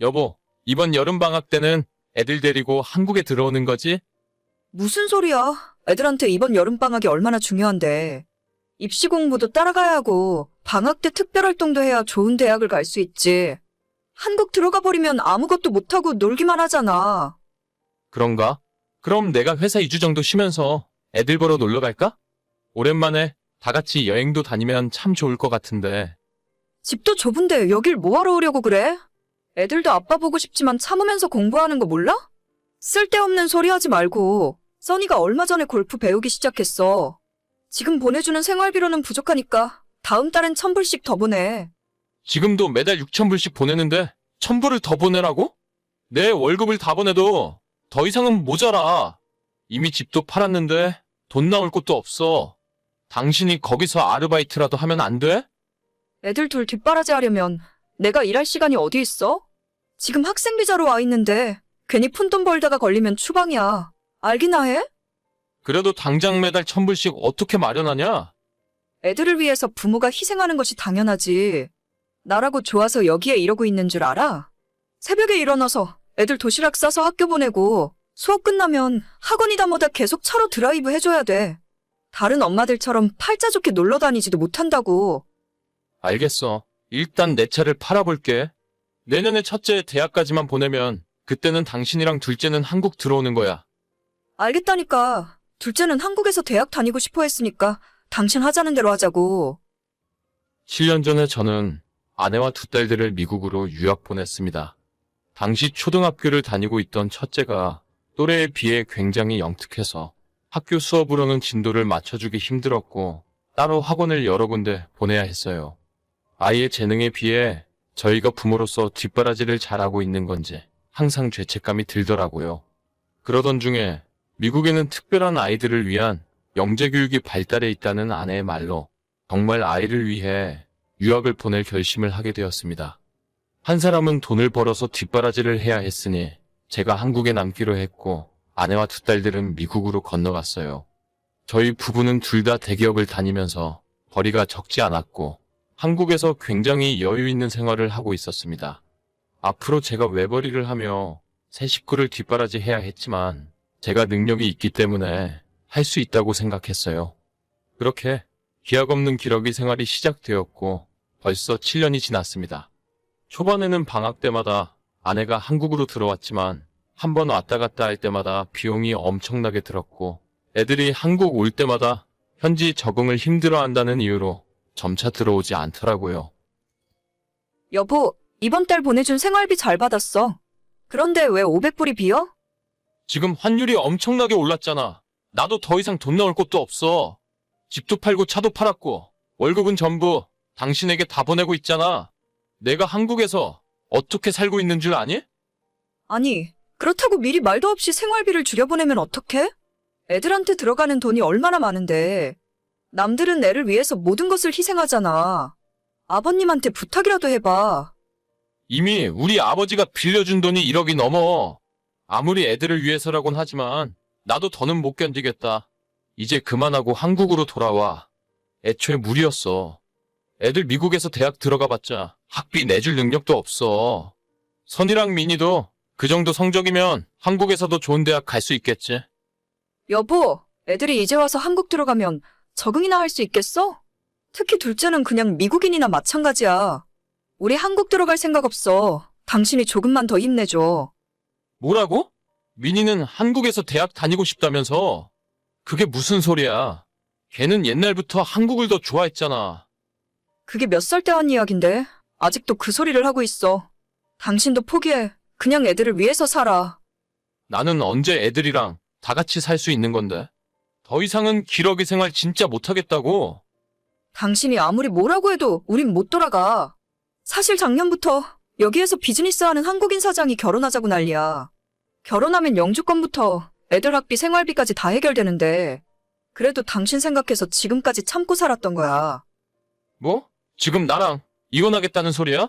여보, 이번 여름방학 때는 애들 데리고 한국에 들어오는 거지? 무슨 소리야? 애들한테 이번 여름방학이 얼마나 중요한데. 입시 공부도 따라가야 하고, 방학 때 특별활동도 해야 좋은 대학을 갈 수 있지. 한국 들어가 버리면 아무것도 못하고 놀기만 하잖아. 그런가? 그럼 내가 회사 2주 정도 쉬면서 애들 보러 놀러 갈까? 오랜만에 다 같이 여행도 다니면 참 좋을 것 같은데. 집도 좁은데 여길 뭐하러 오려고 그래? 애들도 아빠 보고 싶지만 참으면서 공부하는 거 몰라? 쓸데없는 소리 하지 말고, 써니가 얼마 전에 골프 배우기 시작했어. 지금 보내주는 생활비로는 부족하니까 다음 달엔 천불씩 더 보내. 지금도 매달 6천불씩 보내는데 천불을 더 보내라고? 내 월급을 다 보내도 더 이상은 모자라. 이미 집도 팔았는데 돈 나올 곳도 없어. 당신이 거기서 아르바이트라도 하면 안 돼? 애들 둘 뒷바라지 하려면 내가 일할 시간이 어디 있어? 지금 학생 비자로 와 있는데 괜히 푼돈 벌다가 걸리면 추방이야. 알기나 해? 그래도 당장 매달 천불씩 어떻게 마련하냐? 애들을 위해서 부모가 희생하는 것이 당연하지. 나라고 좋아서 여기에 이러고 있는 줄 알아? 새벽에 일어나서 애들 도시락 싸서 학교 보내고 수업 끝나면 학원이다 뭐다 계속 차로 드라이브 해줘야 돼. 다른 엄마들처럼 팔자 좋게 놀러 다니지도 못한다고. 알겠어. 일단 내 차를 팔아볼게. 내년에 첫째 대학까지만 보내면 그때는 당신이랑 둘째는 한국 들어오는 거야. 알겠다니까. 둘째는 한국에서 대학 다니고 싶어 했으니까 당신 하자는 대로 하자고. 7년 전에 저는 아내와 두 딸들을 미국으로 유학 보냈습니다. 당시 초등학교를 다니고 있던 첫째가 또래에 비해 굉장히 영특해서 학교 수업으로는 진도를 맞춰주기 힘들었고 따로 학원을 여러 군데 보내야 했어요. 아이의 재능에 비해 저희가 부모로서 뒷바라지를 잘하고 있는 건지 항상 죄책감이 들더라고요. 그러던 중에 미국에는 특별한 아이들을 위한 영재교육이 발달해 있다는 아내의 말로 정말 아이를 위해 유학을 보낼 결심을 하게 되었습니다. 한 사람은 돈을 벌어서 뒷바라지를 해야 했으니 제가 한국에 남기로 했고 아내와 두 딸들은 미국으로 건너갔어요. 저희 부부는 둘 다 대기업을 다니면서 벌이가 적지 않았고 한국에서 굉장히 여유 있는 생활을 하고 있었습니다. 앞으로 제가 외벌이를 하며 새 식구를 뒷바라지 해야 했지만 제가 능력이 있기 때문에 할 수 있다고 생각했어요. 그렇게 기약 없는 기러기 생활이 시작되었고 벌써 7년이 지났습니다. 초반에는 방학 때마다 아내가 한국으로 들어왔지만 한 번 왔다 갔다 할 때마다 비용이 엄청나게 들었고 애들이 한국 올 때마다 현지 적응을 힘들어 한다는 이유로 점차 들어오지 않더라고요. 여보, 이번 달 보내준 생활비 잘 받았어. 그런데 왜 500불이 비어? 지금 환율이 엄청나게 올랐잖아. 나도 더 이상 돈 나올 곳도 없어. 집도 팔고 차도 팔았고 월급은 전부 당신에게 다 보내고 있잖아. 내가 한국에서 어떻게 살고 있는 줄 아니? 아니, 그렇다고 미리 말도 없이 생활비를 줄여보내면 어떡해? 애들한테 들어가는 돈이 얼마나 많은데. 남들은 애를 위해서 모든 것을 희생하잖아. 아버님한테 부탁이라도 해봐. 이미 우리 아버지가 빌려준 돈이 1억이 넘어. 아무리 애들을 위해서라곤 하지만 나도 더는 못 견디겠다. 이제 그만하고 한국으로 돌아와. 애초에 무리였어. 애들 미국에서 대학 들어가 봤자 학비 내줄 능력도 없어. 선이랑 민이도 그 정도 성적이면 한국에서도 좋은 대학 갈 수 있겠지. 여보, 애들이 이제 와서 한국 들어가면 적응이나 할 수 있겠어? 특히 둘째는 그냥 미국인이나 마찬가지야. 우리 한국 들어갈 생각 없어. 당신이 조금만 더 힘내줘. 뭐라고? 민이는 한국에서 대학 다니고 싶다면서? 그게 무슨 소리야? 걔는 옛날부터 한국을 더 좋아했잖아. 그게 몇 살 때 한 이야긴데 아직도 그 소리를 하고 있어. 당신도 포기해. 그냥 애들을 위해서 살아. 나는 언제 애들이랑 다 같이 살 수 있는 건데? 더 이상은 기러기 생활 진짜 못하겠다고. 당신이 아무리 뭐라고 해도 우린 못 돌아가. 사실 작년부터 여기에서 비즈니스 하는 한국인 사장이 결혼하자고 난리야. 결혼하면 영주권부터 애들 학비 생활비까지 다 해결되는데 그래도 당신 생각해서 지금까지 참고 살았던 거야. 뭐? 지금 나랑 이혼하겠다는 소리야?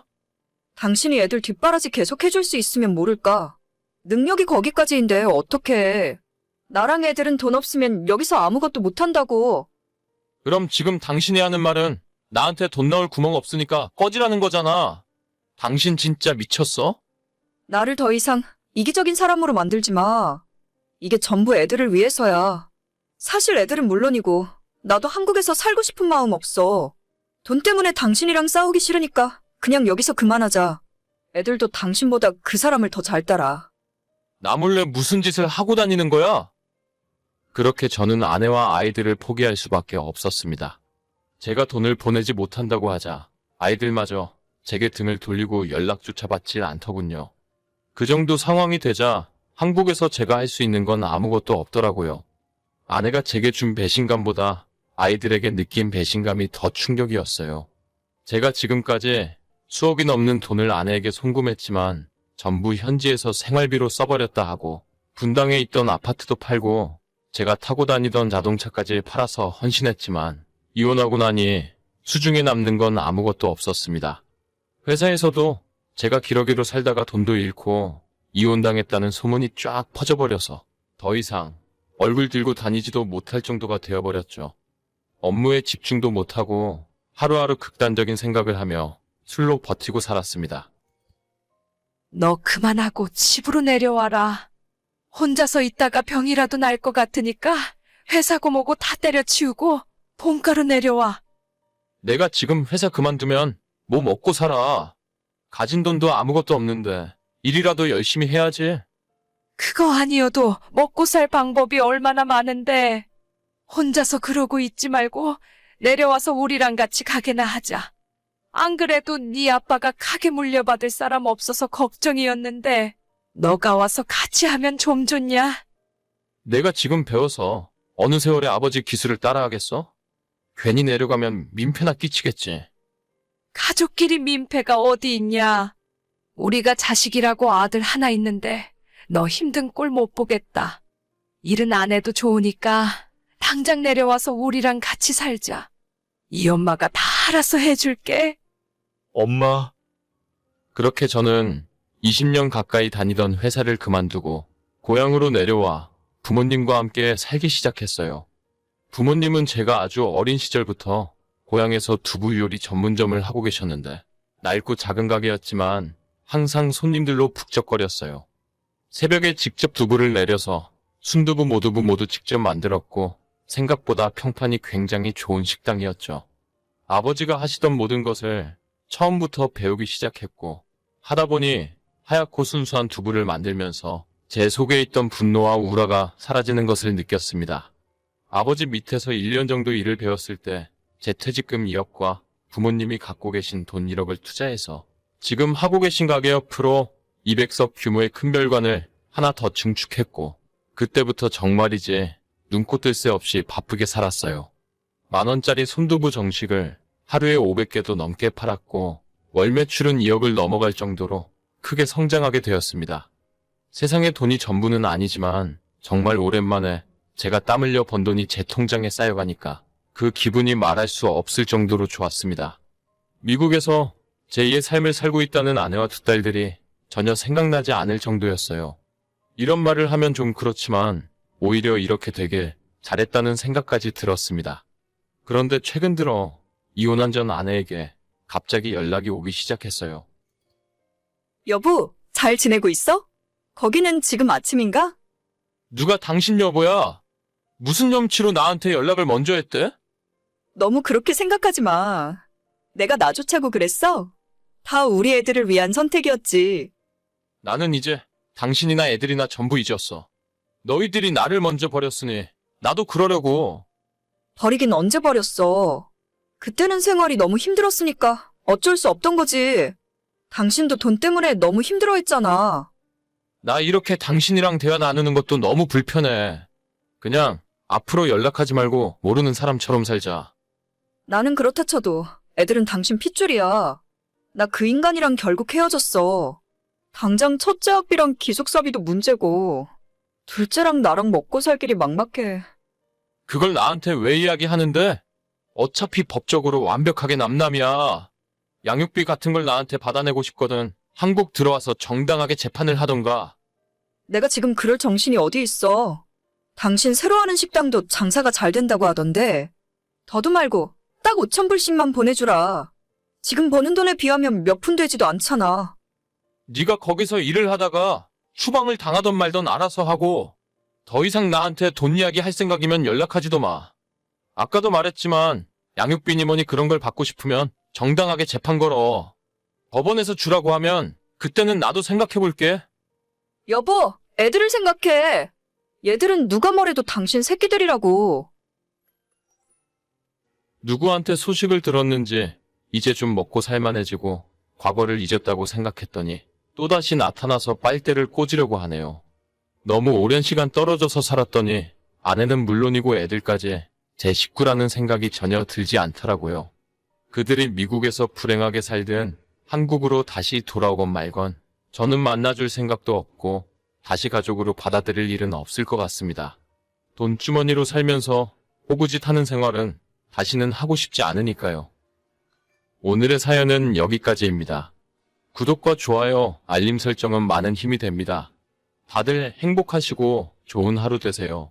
당신이 애들 뒷바라지 계속 해줄 수 있으면 모를까. 능력이 거기까지인데 어떡해. 나랑 애들은 돈 없으면 여기서 아무것도 못한다고. 그럼 지금 당신이 하는 말은 나한테 돈 나올 구멍 없으니까 꺼지라는 거잖아. 당신 진짜 미쳤어? 나를 더 이상 이기적인 사람으로 만들지 마. 이게 전부 애들을 위해서야. 사실 애들은 물론이고, 나도 한국에서 살고 싶은 마음 없어. 돈 때문에 당신이랑 싸우기 싫으니까 그냥 여기서 그만하자. 애들도 당신보다 그 사람을 더 잘 따라. 나 몰래 무슨 짓을 하고 다니는 거야? 그렇게 저는 아내와 아이들을 포기할 수밖에 없었습니다. 제가 돈을 보내지 못한다고 하자 아이들마저 제게 등을 돌리고 연락조차 받질 않더군요. 그 정도 상황이 되자 한국에서 제가 할 수 있는 건 아무것도 없더라고요. 아내가 제게 준 배신감보다 아이들에게 느낀 배신감이 더 충격이었어요. 제가 지금까지 수억이 넘는 돈을 아내에게 송금했지만 전부 현지에서 생활비로 써버렸다 하고 분당에 있던 아파트도 팔고 제가 타고 다니던 자동차까지 팔아서 헌신했지만 이혼하고 나니 수중에 남는 건 아무것도 없었습니다. 회사에서도 제가 기러기로 살다가 돈도 잃고 이혼당했다는 소문이 쫙 퍼져버려서 더 이상 얼굴 들고 다니지도 못할 정도가 되어버렸죠. 업무에 집중도 못하고 하루하루 극단적인 생각을 하며 술로 버티고 살았습니다. 너 그만하고 집으로 내려와라. 혼자서 있다가 병이라도 날 것 같으니까 회사고 뭐고 다 때려치우고 본가로 내려와. 내가 지금 회사 그만두면 뭐 먹고 살아. 가진 돈도 아무것도 없는데 일이라도 열심히 해야지. 그거 아니어도 먹고 살 방법이 얼마나 많은데. 혼자서 그러고 있지 말고 내려와서 우리랑 같이 가게나 하자. 안 그래도 네 아빠가 가게 물려받을 사람 없어서 걱정이었는데 너가 와서 같이 하면 좀 좋냐? 내가 지금 배워서 어느 세월에 아버지 기술을 따라하겠어? 괜히 내려가면 민폐나 끼치겠지. 가족끼리 민폐가 어디 있냐? 우리가 자식이라고 아들 하나 있는데 너 힘든 꼴 못 보겠다. 일은 안 해도 좋으니까 당장 내려와서 우리랑 같이 살자. 이 엄마가 다 알아서 해줄게. 엄마. 그렇게 저는 20년 가까이 다니던 회사를 그만두고 고향으로 내려와 부모님과 함께 살기 시작했어요. 부모님은 제가 아주 어린 시절부터 고향에서 두부 요리 전문점을 하고 계셨는데 낡고 작은 가게였지만 항상 손님들로 북적거렸어요. 새벽에 직접 두부를 내려서 순두부 모두부 모두 직접 만들었고 생각보다 평판이 굉장히 좋은 식당이었죠. 아버지가 하시던 모든 것을 처음부터 배우기 시작했고 하다 보니 하얗고 순수한 두부를 만들면서 제 속에 있던 분노와 우라가 사라지는 것을 느꼈습니다. 아버지 밑에서 1년 정도 일을 배웠을 때제 퇴직금 2억과 부모님이 갖고 계신 돈 1억을 투자해서 지금 하고 계신 가게 옆으로 200석 규모의 큰 별관을 하나 더 증축했고 그때부터 정말이지 눈코 뜰 새 없이 바쁘게 살았어요. 만원짜리 손두부 정식을 하루에 500개도 넘게 팔았고 월 매출은 2억을 넘어갈 정도로 크게 성장하게 되었습니다. 세상의 돈이 전부는 아니지만 정말 오랜만에 제가 땀 흘려 번 돈이 제 통장에 쌓여가니까 그 기분이 말할 수 없을 정도로 좋았습니다. 미국에서 제2의 삶을 살고 있다는 아내와 두 딸들이 전혀 생각나지 않을 정도였어요. 이런 말을 하면 좀 그렇지만 오히려 이렇게 되게 잘했다는 생각까지 들었습니다. 그런데 최근 들어 이혼한 전 아내에게 갑자기 연락이 오기 시작했어요. 여보, 잘 지내고 있어? 거기는 지금 아침인가? 누가 당신 여보야? 무슨 염치로 나한테 연락을 먼저 했대? 너무 그렇게 생각하지 마. 내가 나 좋자고 그랬어? 다 우리 애들을 위한 선택이었지. 나는 이제 당신이나 애들이나 전부 잊었어. 너희들이 나를 먼저 버렸으니 나도 그러려고. 버리긴 언제 버렸어. 그때는 생활이 너무 힘들었으니까 어쩔 수 없던 거지. 당신도 돈 때문에 너무 힘들어 했잖아. 나 이렇게 당신이랑 대화 나누는 것도 너무 불편해. 그냥 앞으로 연락하지 말고 모르는 사람처럼 살자. 나는 그렇다 쳐도 애들은 당신 핏줄이야. 나 그 인간이랑 결국 헤어졌어. 당장 첫째 학비랑 기숙사비도 문제고, 둘째랑 나랑 먹고 살 길이 막막해. 그걸 나한테 왜 이야기하는데? 어차피 법적으로 완벽하게 남남이야. 양육비 같은 걸 나한테 받아내고 싶거든. 한국 들어와서 정당하게 재판을 하던가. 내가 지금 그럴 정신이 어디 있어. 당신 새로 하는 식당도 장사가 잘 된다고 하던데. 더도 말고 딱 5천 불씩만 보내주라. 지금 버는 돈에 비하면 몇 푼 되지도 않잖아. 네가 거기서 일을 하다가 추방을 당하던 말던 알아서 하고 더 이상 나한테 돈 이야기 할 생각이면 연락하지도 마. 아까도 말했지만 양육비니 뭐니 그런 걸 받고 싶으면 정당하게 재판 걸어. 법원에서 주라고 하면 그때는 나도 생각해 볼게. 여보, 애들을 생각해. 얘들은 누가 뭐래도 당신 새끼들이라고. 누구한테 소식을 들었는지 이제 좀 먹고 살만해지고 과거를 잊었다고 생각했더니 또다시 나타나서 빨대를 꽂으려고 하네요. 너무 오랜 시간 떨어져서 살았더니 아내는 물론이고 애들까지 제 식구라는 생각이 전혀 들지 않더라고요. 그들이 미국에서 불행하게 살든 한국으로 다시 돌아오건 말건 저는 만나줄 생각도 없고 다시 가족으로 받아들일 일은 없을 것 같습니다. 돈주머니로 살면서 호구짓 하는 생활은 다시는 하고 싶지 않으니까요. 오늘의 사연은 여기까지입니다. 구독과 좋아요, 알림 설정은 많은 힘이 됩니다. 다들 행복하시고 좋은 하루 되세요.